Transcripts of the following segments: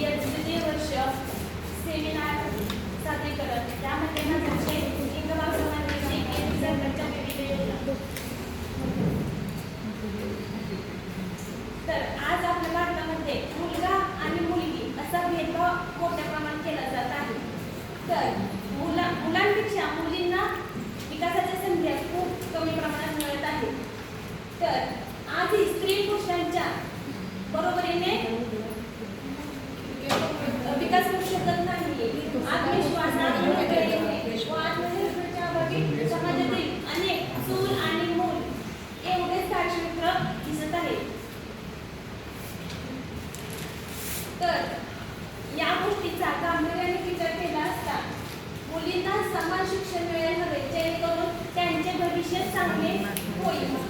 इयत द्वितीय वर्ष सेमिनार सादरीकरण. त्यामध्ये माझा शेत भाग समाजाचे तर या गोष्टीचा गांभीर्याने विचार केला असता मुलींना समान शिक्षण मिळेल हवे जेणेकरून त्यांचे भविष्य चांगले होईल.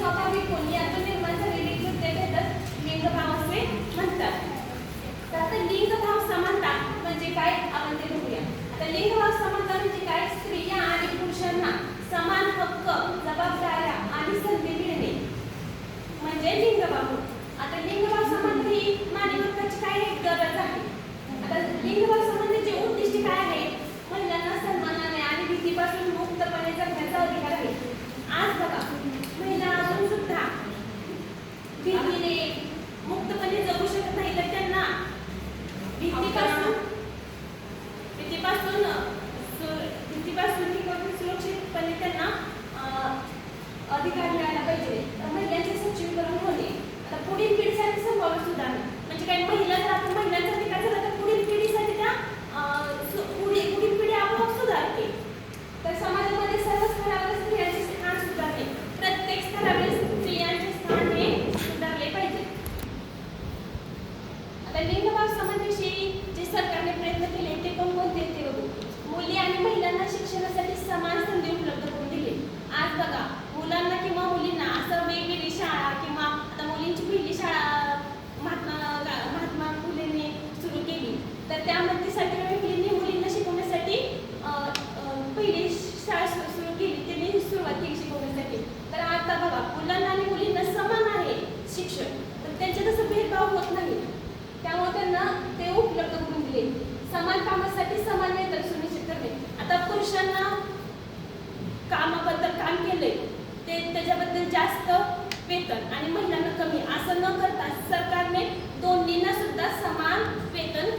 स्वाभाविक होऊन यातून निर्माण झालेली कृत्यभेदच लिंगभाव असे म्हणतात. तर आता समानता म्हणजे काय? आपण ते आता लिंगभाव समानता म्हणजे काय? स्त्रिया आणि पुरुषांना समान हक्क जबाबदाऱ्या आणि संधी मिळणे. म्हणजे लिंगभाव. आता लिंगभाव समानता ही मानवी हक्काची काय गरज आहे? आता लिंगभाव संबंधीचे उद्दिष्ट काय आहे? महिलांना सन्मानाने आणि भीतीपासून मुक्तपणे जगण्याचा अधिकार आहे. आज बघा. सरकारने प्रयत्न केले ते पण कोणते ते बघू. मुली आणि महिलांना शिक्षणासाठी समान संधी उपलब्ध करून दिली. आज बघा मुलांना किंवा मुलींना असं वेगवेगळी शाळा कामाबद्दल काम केलंय ते त्याच्याबद्दल जास्त वेतन आणि महिलांना कमी. असं न करता सरकारने दोन्हीना सुद्धा समान वेतन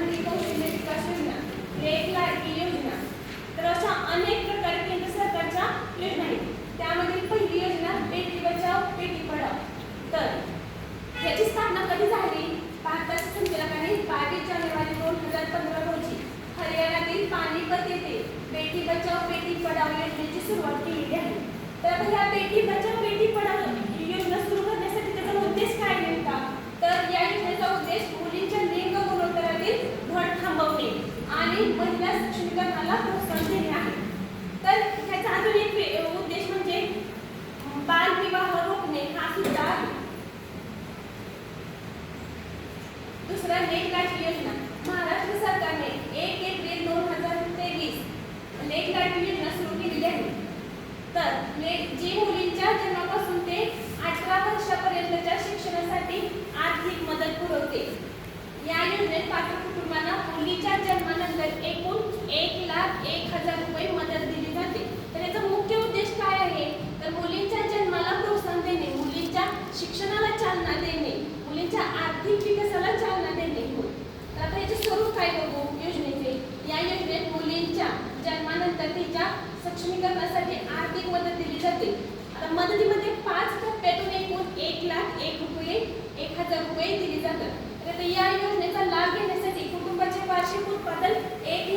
प्रधानमंत्री कौशल्य विकास योजना एक लाडकी योजना तर अशा अनेक प्रकारे केंद्र सरकारच्या योजना आहेत त्यामधील पहिली योजना बेटी बचाव बेटी पढाव तर याची स्थापना कधी झाली भारताच्या संचालकाने बावीस जानेवारी दोन हजार पंधरा रोजी हरियाणातील पानिपत येथे बेटी बचाव बेटी पढाव योजनेची सुरुवात केलेली आहे. तर ह्या बेटी बचाव बेटी पढाव मुलीच्या जन्मानंतर एकूण एक लाख एक हजार रुपये मदत दिली जाते. तर याचा मुख्य उद्देश काय आहे? तर मुलींच्या जन्माला प्रोत्साहन देणे मुलींच्या शिक्षणाला चालना देणे मुलींच्या आर्थिक विकासाला चालना देणे. तर आता याचे स्वरूप काय बघू? योजनेचे. या योजनेत मुलींच्या जन्मानंतर तिच्या सक्षमीकरणासाठी आर्थिक मदत दिली जाते. आता मदतीमध्ये पाच टप्प्यातून एकूण एक लाख एक रुपये एक हजार रुपये दिले जातात. तर या योजनेचा लाभ घेण्यासाठी कुटुंबाचे वार्षिक उत्पादन एक